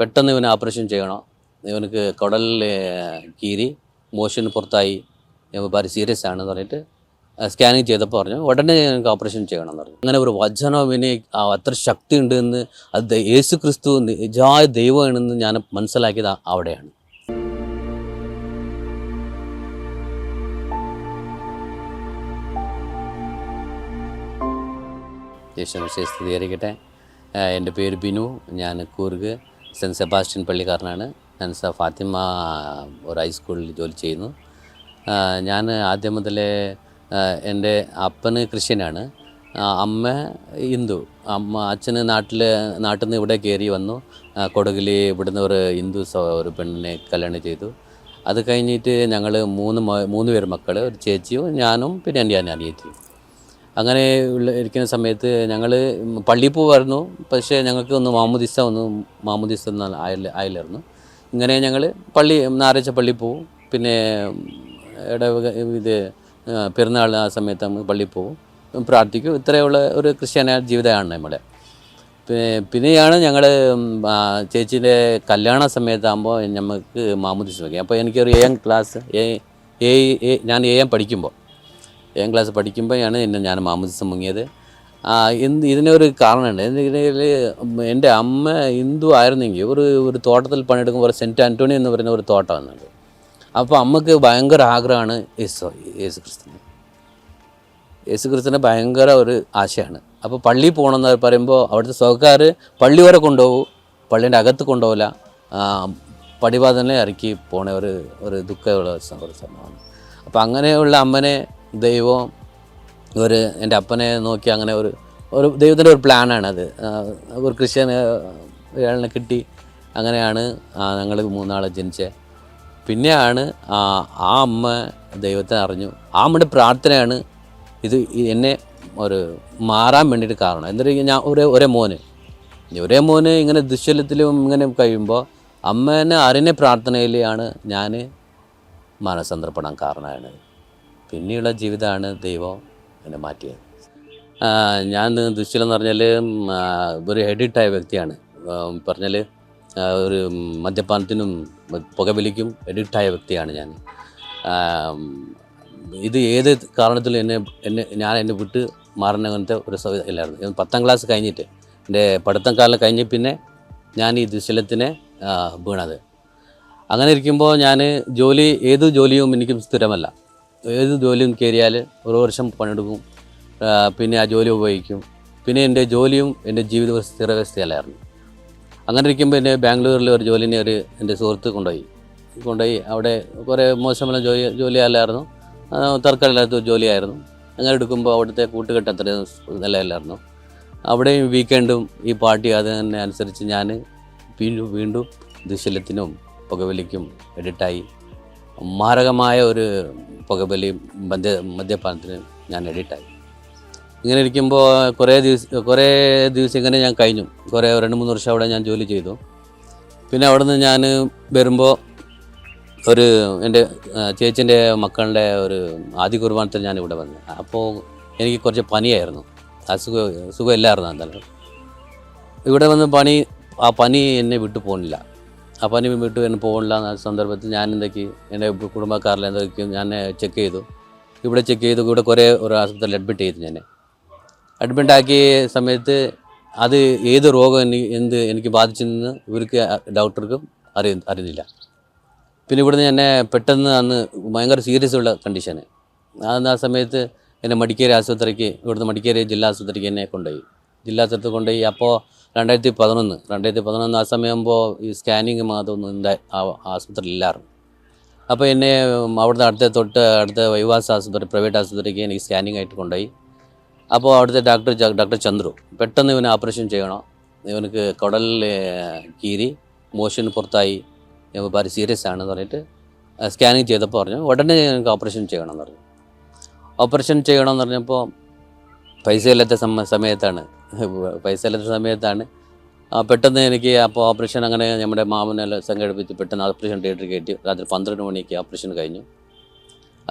പെട്ടെന്ന് ഇവനെ ഓപ്പറേഷൻ ചെയ്യണം. ഇവനക്ക് കുടലിൽ കീരി മോഷന് പുറത്തായി ഭാര്യ സീരിയസ് ആണെന്ന് പറഞ്ഞിട്ട് സ്കാനിങ് ചെയ്തപ്പോൾ പറഞ്ഞു ഉടനെ ഞങ്ങൾക്ക് ഓപ്പറേഷൻ ചെയ്യണം എന്ന് പറഞ്ഞു. അങ്ങനെ ഒരു വചനം ഇവന് അത്ര ശക്തി ഉണ്ട് എന്ന് അത് യേശു ക്രിസ്തു നിജായ ദൈവമാണെന്ന് ഞാൻ മനസ്സിലാക്കിയത് അവിടെയാണ്. സ്ഥിരീകരിക്കട്ടെ ആഹ് എന്റെ പേര് ബിനു ഞാൻ കൂർഗ്. Saint Sebastian പള്ളിക്കാരനാണ്. ഞാൻ ഫാത്തിമ ഒരു ഹൈസ്കൂളിൽ ജോലി ചെയ്യുന്നു. ഞാൻ ആദ്യം മുതലേ എന്റെ അപ്പന് ക്രിസ്ത്യനാണ്. അമ്മ ഹിന്ദു. അമ്മ അച്ഛന് നാട്ടിൽ നാട്ടിൽ നിന്ന് ഇവിടെ കയറി വന്നു. കൊടുകിൽ ഇവിടുന്ന് ഒരു ഹിന്ദു ഒരു പെണ്ണിനെ കല്യാണം ചെയ്തു. അത് കഴിഞ്ഞിട്ട് ഞങ്ങൾ മൂന്ന് മൂന്ന് പേര് മക്കൾ ഒരു ചേച്ചിയും ഞാനും പിന്നെ എന്റെ അനിയത്തിയും. അങ്ങനെ ഇരിക്കുന്ന സമയത്ത് ഞങ്ങൾ പള്ളിയിൽ പോകുമായിരുന്നു പക്ഷേ ഞങ്ങൾക്ക് ഒന്ന് മാമുദിസ ഒന്ന് മാമുദിസ ഒന്നും ആയില്ല ആയില്ലായിരുന്നു ഇങ്ങനെ ഞങ്ങൾ പള്ളി ഞായറാഴ്ച പള്ളിയിൽ പോകും പിന്നെ ഇടവക ഇത് പെരുന്നാൾ ആ സമയത്ത് നമ്മൾ പള്ളിയിൽ പോകും പ്രാർത്ഥിക്കും. ഇത്രയുള്ള ഒരു ക്രിസ്ത്യാന ജീവിതമാണ് നമ്മുടെ. പിന്നെ പിന്നെയാണ് ഞങ്ങൾ ചേച്ചീന്റെ കല്യാണ സമയത്താകുമ്പോൾ നമുക്ക് മാമുദിസ വയ്ക്കുക. അപ്പോൾ എനിക്കൊരു ഏഴാം ക്ലാസ് എ ഏ- ഞാൻ ഏഴാം പഠിക്കുമ്പോൾ ഏഴാം ക്ലാസ് പഠിക്കുമ്പോഴാണ് എന്നെ ഞാൻ മാമുദിസം മുങ്ങിയത്. എന്ത് ഇതിനൊരു കാരണമുണ്ട്. എന്തെങ്കിലും എന്റെ അമ്മ ഹിന്ദു ആയിരുന്നെങ്കിൽ ഒരു ഒരു തോട്ടത്തിൽ പണിയെടുക്കുമ്പോൾ സെന്റ് ആന്റോണി എന്ന് പറയുന്ന ഒരു തോട്ടം വന്നത് അപ്പോൾ അമ്മയ്ക്ക് ഭയങ്കര ആഗ്രഹമാണ് യേശു യേശു ക്രിസ്തുവിന് യേശു ക്രിസ്തുവിന് ഭയങ്കര ഒരു ആശയാണ്. അപ്പോൾ പള്ളിയിൽ പോകണമെന്ന് പറയുമ്പോൾ അവിടുത്തെ സ്വകാർ പള്ളി വരെ കൊണ്ടുപോകും. പള്ളീന്റെ അകത്ത് കൊണ്ടുപോകില്ല. പടിവാദനെ ഇറക്കി പോണ ഒരു ഒരു ദുഃഖമുള്ള സംഭവമാണ്. അപ്പോൾ അങ്ങനെയുള്ള അമ്മനെ ദൈവം ഒരു എന്റെ അപ്പനെ നോക്കി അങ്ങനെ ഒരു ഒരു ദൈവത്തിന്റെ ഒരു പ്ലാനാണ് അത് ഒരു ക്രിസ്ത്യൻ ഇയാളിനെ കിട്ടി. അങ്ങനെയാണ് ഞങ്ങൾ മൂന്നാളെ ജനിച്ചത് പിന്നെയാണ് ആ അമ്മ ദൈവത്തെ അറിഞ്ഞു. ആ അമ്മയുടെ പ്രാർത്ഥനയാണ് ഇത് എന്നെ ഒരു മാറാൻ വേണ്ടിയിട്ട് കാരണം. എന്നിട്ട് ഞാൻ ഒരേ ഒരേ മോന്. ഒരേ മോന് ഇങ്ങനെ ദുശ്ശലത്തിലും ഇങ്ങനെ കഴിയുമ്പോൾ അമ്മേനെ അറിഞ്ഞ പ്രാർത്ഥനയിലാണ് ഞാൻ മനസ്സന്തർപ്പണം കാരണമാണ് പിന്നെയുള്ള ജീവിതമാണ് ദൈവം എന്നെ മാറ്റിയത്. ഞാൻ ദുശ്ശീലം എന്ന് പറഞ്ഞാൽ ഒരു എഡിറ്റായ വ്യക്തിയാണ്. പറഞ്ഞാൽ ഒരു മദ്യപാനത്തിനും പുകവലിക്കും എഡിക്റ്റായ വ്യക്തിയാണ് ഞാൻ. ഇത് ഏത് കാരണത്തിലും എന്നെ എന്നെ ഞാൻ എന്നെ വിട്ട് മാറുന്ന അങ്ങനത്തെ ഒരു ഇല്ലായിരുന്നു. പത്താം ക്ലാസ് കഴിഞ്ഞിട്ട് എന്റെ പഠിത്തം കാലം കഴിഞ്ഞ് പിന്നെ ഞാൻ ഈ ദുശ്ശീലത്തിനെ വീണത്. അങ്ങനെ ഇരിക്കുമ്പോൾ ഞാൻ ജോലി ഏത് ജോലിയും എനിക്കും സ്ഥിരമല്ല. ഏത് ജോലിയും കയറിയാൽ ഒരു വർഷം പണിയെടുക്കും. പിന്നെ ആ ജോലി ഉപയോഗിക്കും. പിന്നെ എന്റെ ജോലിയും എന്റെ ജീവിത സ്ഥിരവസ്ഥയല്ലായിരുന്നു അങ്ങനെ ഇരിക്കുമ്പോൾ എന്നെ ബാംഗ്ലൂരിൽ ഒരു ജോലിനെ ഒരു എന്റെ സുഹൃത്ത് കൊണ്ടുപോയി. കൊണ്ടുപോയി. അവിടെ കുറേ മോശമുള്ള ജോലി ജോലിയല്ലായിരുന്നു. അല്ലായിരുന്നു തർക്കമില്ലാത്ത ജോലിയായിരുന്നു. അങ്ങനെ എടുക്കുമ്പോൾ അവിടുത്തെ കൂട്ടുകെട്ട് അത്രയും നിലയില്ലായിരുന്നു അവിടെയും വീക്കെൻഡും ഈ പാർട്ടി അതിനനുസരിച്ച് ഞാൻ വീണ്ടും വീണ്ടും ദുശലത്തിനും പുകവലിക്കും എഡിറ്റായി. മാരകമായ ഒരു പുകബലിയും മദ്യ മദ്യപാനത്തിന് ഞാൻ എഡിറ്റായി ഇങ്ങനെ ഇരിക്കുമ്പോൾ കുറേ ദിവസം കുറേ ദിവസം ഇങ്ങനെ ഞാൻ കഴിഞ്ഞു. കുറേ രണ്ട് മൂന്ന് വർഷം അവിടെ ഞാൻ ജോലി ചെയ്തു. പിന്നെ അവിടെ നിന്ന് ഞാൻ വരുമ്പോൾ ഒരു എന്റെ ചേച്ചിന്റെ മക്കളുടെ ഒരു ആദ്യ കുർബാനത്തിൽ ഞാൻ ഇവിടെ വന്നു. അപ്പോൾ എനിക്ക് കുറച്ച് പനിയായിരുന്നു. അസുഖം സുഖമില്ലായിരുന്നു എന്തായാലും ഇവിടെ വന്ന് പണി ആ പനി എന്നെ വിട്ടു പോകുന്നില്ല ആ പനി വിട്ടു എന്നെ പോകണില്ല എന്ന സന്ദർഭത്തിൽ ഞാൻ എന്തൊക്കെ എന്റെ കുടുംബക്കാരിൽ എന്തൊക്കെയും ഞാൻ ചെക്ക് ചെയ്തു. ഇവിടെ ചെക്ക് ചെയ്തു ഇവിടെ കുറേ ഒരു ആശുപത്രിയിൽ അഡ്മിറ്റ് ചെയ്തു ഞാൻ അഡ്മിറ്റ് ആക്കിയ സമയത്ത് അത് ഏത് രോഗം എനിക്ക് എന്ത് എനിക്ക് ബാധിച്ചെന്ന് ഇവർക്ക് ഡോക്ടർക്കും അറിയ അറിയുന്നില്ല പിന്നെ ഇവിടുന്ന് എന്നെ പെട്ടെന്ന് അന്ന് ഭയങ്കര സീരിയസ് ഉള്ള കണ്ടീഷന് അന്ന് ആ സമയത്ത് എന്നെ മടിക്കേരി ആശുപത്രിക്ക് ഇവിടുന്ന് മടിക്കേരി ജില്ലാ ആശുപത്രിക്ക് എന്നെ കൊണ്ടുപോയി. ജില്ലാ ആശുപത്രി കൊണ്ടുപോയി. അപ്പോൾ രണ്ടായിരത്തി പതിനൊന്ന് രണ്ടായിരത്തി പതിനൊന്ന് ആ സമയമാകുമ്പോൾ ഈ സ്കാനിങ് മാത്രമൊന്നും എന്റെ ആ ആശുപത്രിയിൽ ഇല്ലായിരുന്നു. അപ്പോൾ എന്നെ അവിടുത്തെ അടുത്ത തൊട്ട് അടുത്ത വൈവാസ് ആശുപത്രി പ്രൈവറ്റ് ആശുപത്രിക്ക് എനിക്ക് സ്കാനിങ് ആയിട്ട് കൊണ്ടുപോയി. അപ്പോൾ അവിടുത്തെ ഡോക്ടർ ഡോക്ടർ ചന്ദ്രു പെട്ടെന്ന് ഇവന് ഓപ്പറേഷൻ ചെയ്യണം? ഇവനക്ക് കുടലിൽ കീരി മോഷൻ പുറത്തായി വളരെ സീരിയസ് ആണെന്ന് പറഞ്ഞിട്ട് സ്കാനിങ് ചെയ്തപ്പോൾ പറഞ്ഞു ഉടനെ എനിക്ക് ഓപ്പറേഷൻ ചെയ്യണം എന്ന് പറഞ്ഞു. ഓപ്പറേഷൻ ചെയ്യണമെന്ന് പറഞ്ഞപ്പോൾ പൈസ ഇല്ലാത്ത സമയത്താണ് പൈസ ഇല്ലാത്ത സമയത്താണ്. പെട്ടെന്ന് എനിക്ക് അപ്പോൾ ഓപ്പറേഷൻ അങ്ങനെ നമ്മുടെ മാമനെല്ലാം സംഘടിപ്പിച്ച്. പെട്ടെന്ന് ഓപ്പറേഷൻ തിയേറ്ററിൽ കയറ്റി രാത്രി പന്ത്രണ്ട് മണിക്ക് ഓപ്പറേഷൻ കഴിഞ്ഞു.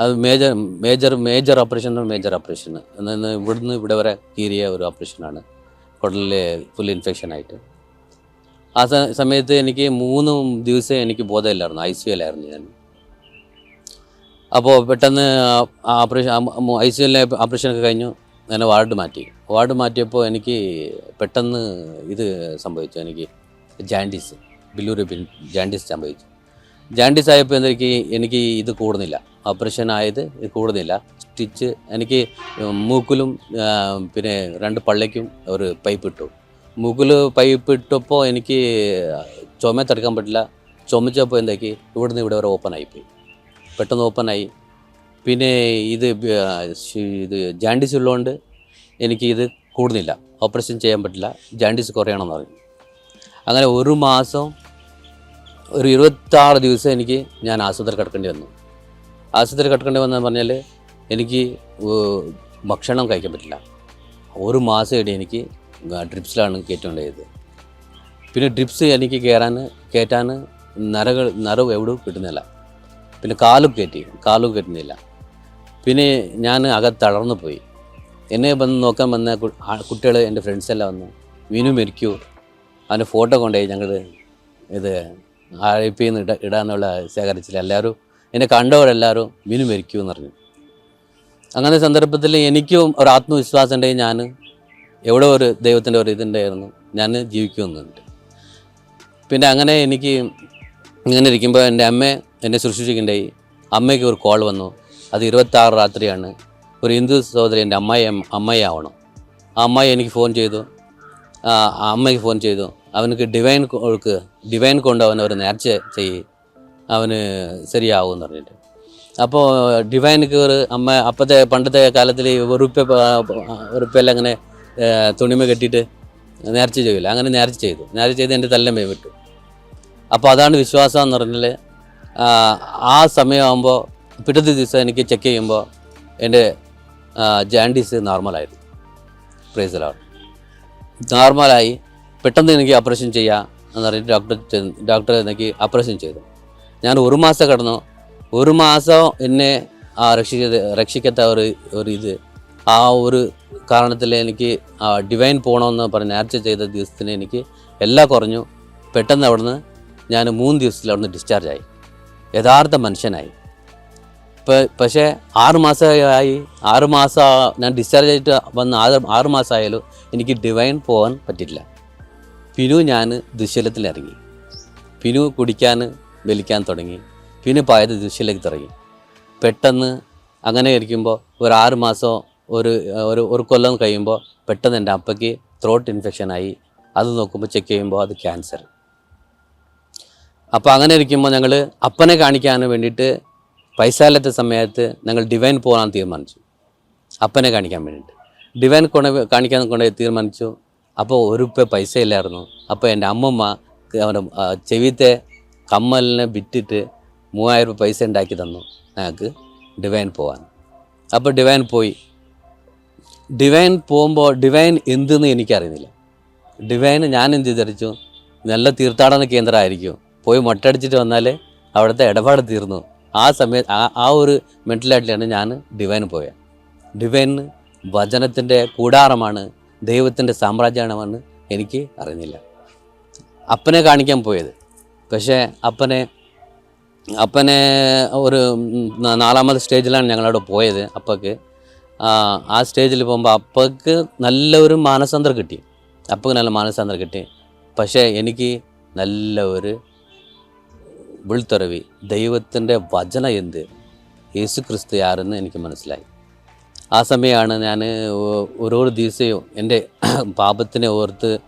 അത് major major major operation major operation. എന്ന് ഇവിടുന്ന് ഇവിടെ വരെ കീറിയ ഒരു ഓപ്പറേഷനാണ് കുടലിലെ ഫുൾ ഇൻഫെക്ഷൻ ആയിട്ട്. ആ സമയത്ത് എനിക്ക് മൂന്ന് ദിവസം എനിക്ക് ബോധമില്ലായിരുന്നു. ഐ സി ഞാൻ. അപ്പോൾ പെട്ടെന്ന് ഓപ്പറേഷൻ ഐ സി ഓപ്പറേഷനൊക്കെ കഴിഞ്ഞു. എന്നെ വാർഡ് മാറ്റി. വാർഡ് മാറ്റിയപ്പോൾ എനിക്ക് പെട്ടെന്ന് ഇത് സംഭവിച്ചു. എനിക്ക് ജാൻഡീസ് ബിൽ ജാൻഡീസ് സംഭവിച്ചു. ജാൻഡീസ് ആയപ്പോൾ എനിക്ക് എനിക്ക് ഇത് കൂടുന്നില്ല. ഓപ്പറേഷൻ ആയത് ഇത് കൂടുന്നില്ല. സ്റ്റിച്ച് എനിക്ക് മൂക്കിലും പിന്നെ രണ്ട് പള്ളയ്ക്കും ഒരു പൈപ്പ് ഇട്ടു. മൂക്കിൽ പൈപ്പ് ഇട്ടപ്പോൾ എനിക്ക് ചുമ തടുക്കാൻ പറ്റില്ല. ചുമച്ചപ്പോൾ എന്താക്കി ഇവിടുന്ന് ഇവിടെ വരെ ഓപ്പൺ ആയിപ്പോയി. പെട്ടെന്ന് ഓപ്പൺ ആയി. പിന്നെ ഇത് ഇത് ജാൻഡീസ് ഉള്ളതുകൊണ്ട് എനിക്ക് ഇത് കൂടുന്നില്ല. ഓപ്പറേഷൻ ചെയ്യാൻ പറ്റില്ല. ജാൻഡീസ് കുറയണമെന്ന് പറഞ്ഞു. അങ്ങനെ ഒരു മാസം ഒരു ഇരുപത്താറ് ദിവസം എനിക്ക് ഞാൻ ആശുപത്രി കിടക്കേണ്ടി വന്നു. ആശുപത്രി കിടക്കേണ്ടി വന്നെന്ന് പറഞ്ഞാൽ എനിക്ക് ഭക്ഷണം കഴിക്കാൻ പറ്റില്ല. ഒരു മാസം ഇടി എനിക്ക് ഡ്രിപ്സിലാണ് കയറ്റേണ്ടത് പിന്നെ ഡ്രിപ്സ് എനിക്ക് കയറാൻ കയറ്റാൻ നരകൾ നരവ് എവിടെയും കിട്ടുന്നില്ല. പിന്നെ കാലും കയറ്റി കാലും കയറ്റുന്നില്ല. പിന്നെ ഞാൻ അകത്ത് തളർന്നു പോയി. എന്നെ വന്ന് നോക്കാൻ വന്ന കുട്ടികൾ എന്റെ ഫ്രണ്ട്സെല്ലാം വന്നു. വിനു മരിക്കൂ. അവന്റെ ഫോട്ടോ കൊണ്ടുപോയി ഞങ്ങൾ ഇത് ആർ നിന്ന് ഇട ഇടാന്നുള്ള ശേഖരിച്ചില്ല. എല്ലാവരും എന്നെ കണ്ടവരെല്ലാവരും വിനു മരിക്കൂ എന്ന് പറഞ്ഞു. അങ്ങനെ സന്ദർഭത്തിൽ എനിക്കും ഒരു ആത്മവിശ്വാസം ഉണ്ടെങ്കിൽ ഞാൻ എവിടെ ഒരു ദൈവത്തിന്റെ ഒരു ഇതുണ്ടായിരുന്നു. ഞാൻ ജീവിക്കുന്നുണ്ട് പിന്നെ അങ്ങനെ എനിക്ക് ഇങ്ങനെ ഇരിക്കുമ്പോൾ എന്റെ അമ്മ എന്നെ സൃഷ്ടിച്ചിട്ടുണ്ടായി അമ്മയ്ക്ക് ഒരു കോൾ വന്നു. അത് ഇരുപത്താറ് രാത്രിയാണ്. ഒരു ഹിന്ദു സഹോദരി എന്റെ അമ്മായി അമ്മായി ആവണം. ആ അമ്മായി എനിക്ക് ഫോൺ ചെയ്തു. ആ അമ്മയ്ക്ക് ഫോൺ ചെയ്തു. അവനക്ക് ഡിവൈൻ കൊടുക്ക് ഡിവൈൻ കൊണ്ട് അവൻ ഒരു നേർച്ച ചെയ്യ് അവന് ശരിയാവും എന്ന് പറഞ്ഞിട്ട് അപ്പോൾ ഡിവൈനക്ക് ഒരു അമ്മ അപ്പോഴത്തെ പണ്ടത്തെ കാലത്തിൽ ഉറുപ്പ്യ ഉറുപ്പെല്ലാം അങ്ങനെ തുണിമ കെട്ടിയിട്ട് നേർച്ച ചെയ്യില്ല അങ്ങനെ നേർച്ച ചെയ്തു. നേർച്ച ചെയ്ത് എന്റെ തല്ലമ്മയെ വിട്ടു. അപ്പോൾ അതാണ് വിശ്വാസം എന്ന് പറഞ്ഞാൽ ആ സമയമാകുമ്പോൾ പിറ്റത്തെ ദിവസം എനിക്ക് ചെക്ക് ചെയ്യുമ്പോൾ എന്റെ ജാൻഡീസ് നോർമലായിരുന്നു. പ്രൈസലാണ് നോർമലായി. പെട്ടെന്ന് എനിക്ക് ഓപ്പറേഷൻ ചെയ്യാം എന്ന് പറഞ്ഞിട്ട് ഡോക്ടർ ഡോക്ടർ എനിക്ക് ഓപ്പറേഷൻ ചെയ്തു. ഞാൻ ഒരു മാസം കിടന്നു. ഒരു മാസം എന്നെ ആ രക്ഷിക്ക രക്ഷിക്കാത്ത ഒരു ഒരു ഇത് ആ ഒരു കാരണത്തിൽ എനിക്ക് ഡിവൈൻ പോകണമെന്ന് പറഞ്ഞ് നേർച്ച ചെയ്ത ദിവസത്തിന് എനിക്ക് എല്ലാം കുറഞ്ഞു. പെട്ടെന്ന് അവിടുന്ന് ഞാൻ മൂന്ന് ദിവസത്തിൽ അവിടുന്ന് ഡിസ്ചാർജ് ആയി. യഥാർത്ഥ മനുഷ്യനായി. പക്ഷേ ആറ് മാസമായി ആറ് മാസം ഞാൻ ഡിസ്ചാർജ് ആയിട്ട് വന്ന് ആറ് ആറ് മാസമായാലും എനിക്ക് ഡിവൈൻ പോകാൻ പറ്റില്ല പിനു ഞാൻ ദുശ്ശീലത്തിലിറങ്ങി പിന്നു കുടിക്കാൻ വലിക്കാൻ തുടങ്ങി. പിന്നെ പായത് ദുശ്ശീലേക്ക് തുടങ്ങി. പെട്ടെന്ന് അങ്ങനെ ഇരിക്കുമ്പോൾ ഒരു ആറ് മാസം ഒരു ഒരു ഒരു കൊല്ലം കഴിയുമ്പോൾ പെട്ടെന്ന് എന്റെ അപ്പയ്ക്ക് ത്രോട്ട് ഇൻഫെക്ഷനായി അത് നോക്കുമ്പോൾ ചെക്ക് ചെയ്യുമ്പോൾ അത് ക്യാൻസർ അപ്പോൾ അങ്ങനെ ഇരിക്കുമ്പോൾ ഞങ്ങൾ അപ്പനെ കാണിക്കാൻ വേണ്ടിയിട്ട് പൈസ ഇല്ലാത്ത സമയത്ത് ഞങ്ങൾ ഡിവൈൻ പോകാൻ തീരുമാനിച്ചു. അപ്പനെ കാണിക്കാൻ വേണ്ടിയിട്ട്. ഡിവൈൻ കൊണ്ട് കാണിക്കാൻ കൊണ്ട് തീരുമാനിച്ചു. അപ്പോൾ ഒരു ഉപ്പ പൈസ ഇല്ലായിരുന്നു അപ്പോൾ എന്റെ അമ്മമ്മ അവന്റെ ചെവിത്തെ കമ്മലിനെ വിറ്റിട്ട് മൂവായിരം രൂപ പൈസ ഉണ്ടാക്കി തന്നു ഞങ്ങൾക്ക് ഡിവൈൻ പോകാൻ. അപ്പോൾ ഡിവൈൻ പോയി. ഡിവൈൻ പോകുമ്പോൾ ഡിവൈൻ എന്തെന്ന് എനിക്കറിയുന്നില്ല. ഡിവൈൻ ഞാൻ എന്ത് വിചാരിച്ചു? നല്ല തീർത്ഥാടന കേന്ദ്രമായിരിക്കും. പോയി മൊട്ടടിച്ചിട്ട് വന്നാൽ അവിടുത്തെ ഇടപാട് തീർന്നു. ആ സമയത്ത് ആ ആ ഒരു മെന്റലായിട്ടിലാണ് ഞാൻ ഡിവൈന് പോയത് ഡിവൈന് വചനത്തിന്റെ കൂടാരമാണ് ദൈവത്തിന്റെ സാമ്രാജ്യമാണെന്ന് എനിക്ക് അറിഞ്ഞില്ല. അപ്പനെ കാണിക്കാൻ പോയത്. പക്ഷേ അപ്പനെ അപ്പനെ ഒരു നാലാമത് സ്റ്റേജിലാണ് ഞങ്ങളവിടെ പോയത് അപ്പക്ക്. ആ സ്റ്റേജിൽ പോകുമ്പോൾ അപ്പക്ക് നല്ലൊരു മാനസാന്തരം കിട്ടി. അപ്പക്ക് നല്ല മാനസാന്തരം കിട്ടി. പക്ഷേ എനിക്ക് നല്ല ഒരു വിൾത്തുറവി ദൈവത്തിന്റെ വചന എന്ത്? യേശു ക്രിസ്തു ആരെന്ന് എനിക്ക് മനസ്സിലായി. ആ സമയമാണ് ഞാൻ ഓരോ ദിവസവും എന്റെ പാപത്തിനെ ഓർത്ത്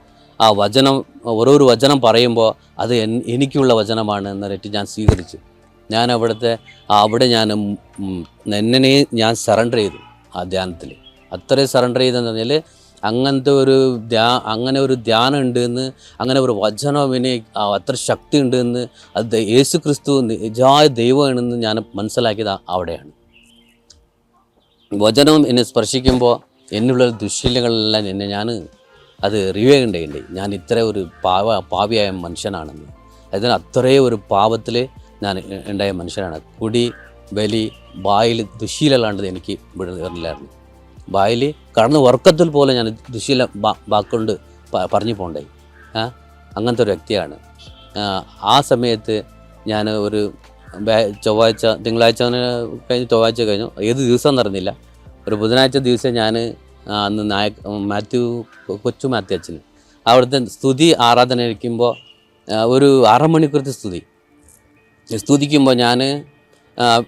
ആ വചനം ഓരോരു വചനം പറയുമ്പോൾ അത് എനിക്കുള്ള വചനമാണ് എന്നിട്ട് ഞാൻ സ്വീകരിച്ചു. ഞാൻ അവിടുത്തെ അവിടെ ഞാൻ എന്നെ ഞാൻ സറണ്ടർ ചെയ്തു ആ ധ്യാനത്തിൽ. അത്രയും സറണ്ടർ ചെയ്തെന്ന് പറഞ്ഞാൽ അങ്ങനത്തെ ഒരു ധ്യാ അങ്ങനെ ഒരു ധ്യാനം ഉണ്ട് എന്ന് അങ്ങനെ ഒരു വചനം ഇനി അത്ര ശക്തി ഉണ്ട് എന്ന് അത് യേശു ക്രിസ്തു നിജായ ദൈവമാണെന്ന് ഞാൻ മനസ്സിലാക്കിയത് അവിടെയാണ്. വചനം എന്നെ സ്പർശിക്കുമ്പോൾ എന്നുള്ള ദുശീലങ്ങളെല്ലാം എന്നെ ഞാൻ അത് റിവ്യൂ ചെയ്യേണ്ടതുണ്ട്. ഞാൻ ഇത്ര ഒരു പാവ പാവിയായ മനുഷ്യനാണെന്ന്. അതിന് അത്രയും ഒരു പാവത്തിൽ ഞാൻ ഉണ്ടായ മനുഷ്യനാണ്. കുടി ബലി ബായിൽ ദുശീലല്ലാണ്ട് എനിക്ക് വിടില്ലായിരുന്നു ബായിൽ കടന്ന് വർക്കത്തിൽ പോലെ ഞാൻ ദുശീല വാക്കുകൊണ്ട് പറഞ്ഞു പോണ്ടായി അങ്ങനത്തെ ഒരു വ്യക്തിയാണ്. ആ, സമയത്ത് ഞാൻ ഒരു ചൊവ്വാഴ്ച തിങ്കളാഴ്ച കഴിഞ്ഞ് ചൊവ്വാഴ്ച കഴിഞ്ഞു. ഏത് ദിവസം നടന്നില്ല. ഒരു ബുധനാഴ്ച ദിവസം ഞാൻ അന്ന് നായക് മാത്യു കൊച്ചു മാത്യു അച്ഛന് അവിടുത്തെ സ്തുതി ആരാധന ഇരിക്കുമ്പോൾ ഒരു അരമണിക്കൂറത്തെ സ്തുതി. സ്തുതിക്കുമ്പോൾ ഞാൻ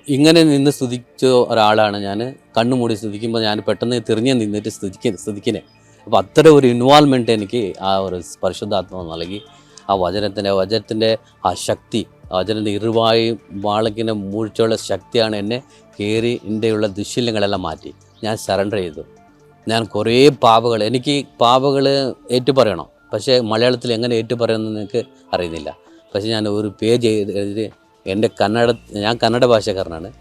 ഇങ്ങനെ നിന്ന് സ്തുതിച്ച ഒരാളാണ് ഞാൻ കണ്ണുമൂടി സ്തുതിക്കുമ്പോൾ ഞാൻ പെട്ടെന്ന് തിരിഞ്ഞ് നിന്നിട്ട് സ്തുതിക്ക സ്തുതിക്കണേ അപ്പോൾ അത്ര ഒരു ഇൻവോൾവ്മെന്റ് എനിക്ക് ആ ഒരു പരിശുദ്ധാത്മാവ് നൽകി. ആ വചനത്തിന്റെ വചനത്തിന്റെ ആ ശക്തി വചനത്തിന്റെ ഇരുവായി വാളക്കിന്റെ മൂഴ്ചയുള്ള ശക്തിയാണ് എന്നെ കയറി എന്റെയുള്ള ദുശീലങ്ങളെല്ലാം മാറ്റി. ഞാൻ സറണ്ടർ ചെയ്തു. ഞാൻ കുറേ പാവകൾ എനിക്ക് പാവകൾ ഏറ്റുപറയണം. പക്ഷേ മലയാളത്തിൽ എങ്ങനെ ഏറ്റുപറയണമെന്ന് നിങ്ങൾക്ക് അറിയുന്നില്ല. പക്ഷേ ഞാൻ ഒരു പേജ് എഴുതി എന്റെ കന്നഡ ഞാൻ കന്നഡ ഭാഷക്കാരനാണ്.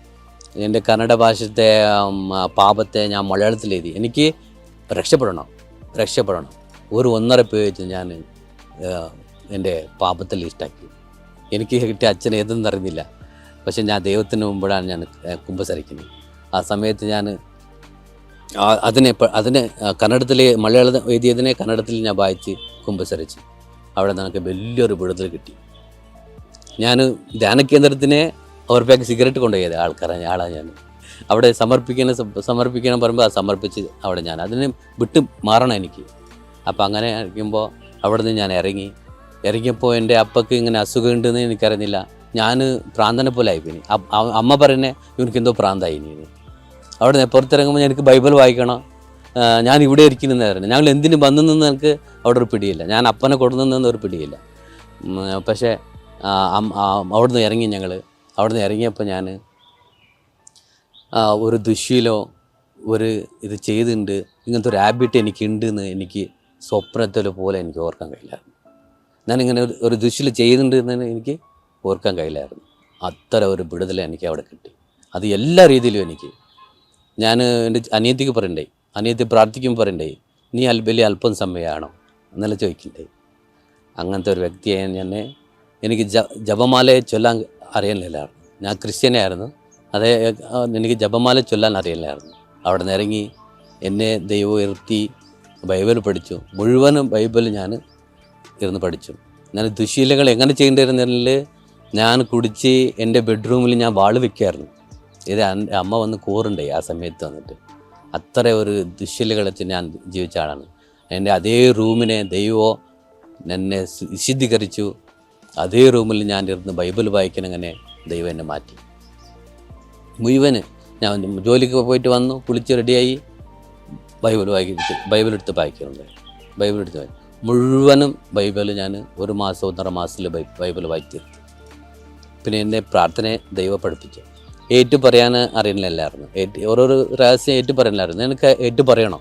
എന്റെ കന്നഡ ഭാഷത്തെ പാപത്തെ ഞാൻ മലയാളത്തിൽ എഴുതി. എനിക്ക് രക്ഷപ്പെടണം രക്ഷപ്പെടണം. ഒരു ഒന്നര പേജ് ഞാൻ ആ, എന്റെ പാപത്തെ ലിസ്റ്റാക്കി. എനിക്ക് കിട്ടിയ അച്ഛൻ ഏതെന്ന് അറിയുന്നില്ല. പക്ഷെ ഞാൻ ദൈവത്തിന് മുമ്പിലാണ് ഞാൻ കുമ്പസരിക്കുന്നത്. ആ സമയത്ത് ഞാൻ അതിനെ അതിനെ കന്നഡത്തിൽ മലയാളം എഴുതിയതിനെ കന്നഡത്തിൽ ഞാൻ വായിച്ച് കുമ്പസരിച്ച്. അവിടെ നമുക്ക് വലിയൊരു വിടുതൽ കിട്ടി. ഞാൻ ധ്യാനകേന്ദ്രത്തിനെ അവർക്ക് സിഗരറ്റ് കൊണ്ടുപോയത് ആൾക്കാരാണ് ആളാണ് ഞാൻ. അവിടെ സമർപ്പിക്കണം സമർപ്പിക്കണം പറയുമ്പോൾ അത് സമർപ്പിച്ച് അവിടെ ഞാൻ. അതിന് വിട്ട് മാറണം എനിക്ക്. അപ്പോൾ അങ്ങനെ ഇരിക്കുമ്പോൾ അവിടെ നിന്ന് ഞാൻ ഇറങ്ങി. ഇറങ്ങിയപ്പോൾ എന്റെ അപ്പക്ക് ഇങ്ങനെ അസുഖമുണ്ടെന്ന് എനിക്കറിയുന്നില്ല ഞാൻ പ്രാന്തനെ പോലെ ആയിപ്പിനി അമ്മ പറയുന്നേ ഇവനക്ക് എന്തോ പ്രാന്തായി ഇനി അവിടെ നിന്ന് പുറത്തിറങ്ങുമ്പോൾ എനിക്ക് ബൈബിൾ വായിക്കണം. ഞാൻ ഇവിടെ ഇരിക്കുന്നതായിരുന്നു ഞങ്ങൾ എന്തിനു വന്നു നിന്ന് എനിക്ക് അവിടെ ഒരു പിടിയില്ല. ഞാൻ അപ്പനെ കൊടുക്കുന്ന ഒരു പിടിയില്ല. പക്ഷേ അവിടുന്ന് ഇറങ്ങി ഞങ്ങൾ അവിടുന്ന് ഇറങ്ങിയപ്പോൾ ഞാൻ ഒരു ദുശീലോ ഒരു ഇത് ചെയ്തിട്ടുണ്ട് ഇങ്ങനത്തെ ഒരു ഹാബിറ്റ് എനിക്കുണ്ട് എന്ന് എനിക്ക് സ്വപ്നത്തിൽ പോലെ എനിക്ക് ഓർക്കാൻ കഴിയില്ലായിരുന്നു. ഞാനിങ്ങനെ ഒരു ഒരു ദുശീല ചെയ്യുന്നുണ്ട് എന്ന് എനിക്ക് ഓർക്കാൻ കഴിയില്ലായിരുന്നു. അത്ര ഒരു വിടുതൽ എനിക്ക് അവിടെ കിട്ടി. അത് എല്ലാ രീതിയിലും എനിക്ക്. ഞാൻ എന്റെ അനിയത്തിക്ക് പറയണ്ടേ അനിയത്തി പ്രാർത്ഥിക്കുമ്പോൾ പറയണ്ടേ നീ അൽ വലിയ അല്പം സമയമാണോ എന്നല്ല ചോദിക്കണ്ടേ. അങ്ങനത്തെ ഒരു വ്യക്തിയെ ഞാൻ എനിക്ക് ജ ജപമാലയെ ചൊല്ലാൻ അറിയില്ലായിരുന്നു ഞാൻ ക്രിസ്ത്യനായിരുന്നു അതേ എനിക്ക് ജപമാല ചൊല്ലാൻ അറിയില്ലായിരുന്നു അവിടെ നിന്ന് ഇറങ്ങി എന്നെ ദൈവം ഇരുത്തി ബൈബിൾ പഠിച്ചു. മുഴുവനും ബൈബിൾ ഞാൻ ഇരുന്ന് പഠിച്ചു. ഞാൻ ദുശീലകൾ എങ്ങനെ ചെയ്യേണ്ടിയിരുന്നതിൽ ഞാൻ കുടിച്ച് എന്റെ ബെഡ്റൂമിൽ ഞാൻ വാൾ വെക്കുമായിരുന്നു. ഇത് അമ്മ വന്ന് കോറുണ്ടേ ആ സമയത്ത് വന്നിട്ട്. അത്ര ഒരു ദുശീലകൾ വെച്ച് ഞാൻ ജീവിച്ച ആളാണ്. എന്റെ അതേ റൂമിനെ ദൈവം എന്നെ വിശുദ്ധീകരിച്ചു. അതേ റൂമിൽ ഞാൻ ഇരുന്ന് ബൈബിൾ വായിക്കാൻ അങ്ങനെ ദൈവം എന്നെ മാറ്റി. മുഴുവൻ ഞാൻ ജോലിക്ക് പോയിട്ട് വന്നു കുളിച്ച് റെഡിയായി ബൈബിൾ വായിച്ച് ബൈബിൾ എടുത്ത് വായിക്കുന്നുണ്ട് ബൈബിൾ എടുത്ത് മുഴുവനും ബൈബിൾ ഞാൻ ഒരു മാസം ഒന്നര മാസത്തിൽ ബൈബിൾ വായിച്ചു പിന്നെ എന്റെ പ്രാർത്ഥനയെ ദൈവം പഠിപ്പിച്ചു. ഏറ്റു പറയാൻ അറിയില്ലായിരുന്നു ഏറ്റ് ഓരോരോ രഹസ്യം ഏറ്റു പറയാനില്ലായിരുന്നു എനിക്ക് ഏറ്റു പറയണം?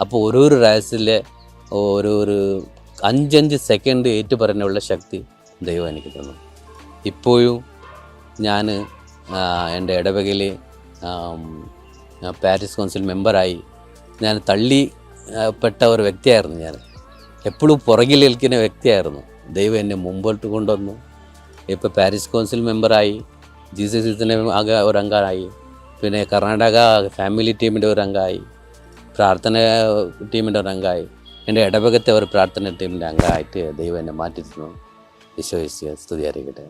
അപ്പോൾ ഓരോരോ രഹസ്യത്തിലെ ഓരോരു അഞ്ചഞ്ച് സെക്കൻഡ് ഏറ്റു പറയാനുള്ള ശക്തി ദൈവം എനിക്ക് തന്നു. ഇപ്പോഴും ഞാൻ എന്റെ ഇടവകയിൽ പാരീസ് കൗൺസിൽ മെമ്പറായി ഞാൻ തള്ളി പെട്ട ഒരു വ്യക്തിയായിരുന്നു ഞാൻ. എപ്പോഴും പുറകിൽ നിൽക്കുന്ന വ്യക്തിയായിരുന്നു. ദൈവം എന്നെ മുമ്പോട്ട് കൊണ്ടുവന്നു. ഇപ്പോൾ പാരീസ് കൗൺസിൽ മെമ്പറായി ജി സി സിസിന്റെ ആകെ ഒരു അംഗമായി പിന്നെ കർണാടക ഫാമിലി ടീമിന്റെ ഒരു അംഗമായി പ്രാർത്ഥന ടീമിന്റെ ഒരു അംഗമായി എന്റെ ഇടവകത്തെ ഒരു പ്രാർത്ഥന ടീമിന്റെ അംഗമായിട്ട് ദൈവം എന്നെ മാറ്റി വിശ്വസിച്ച് സ്തുതി അറിയിക്കട്ടെ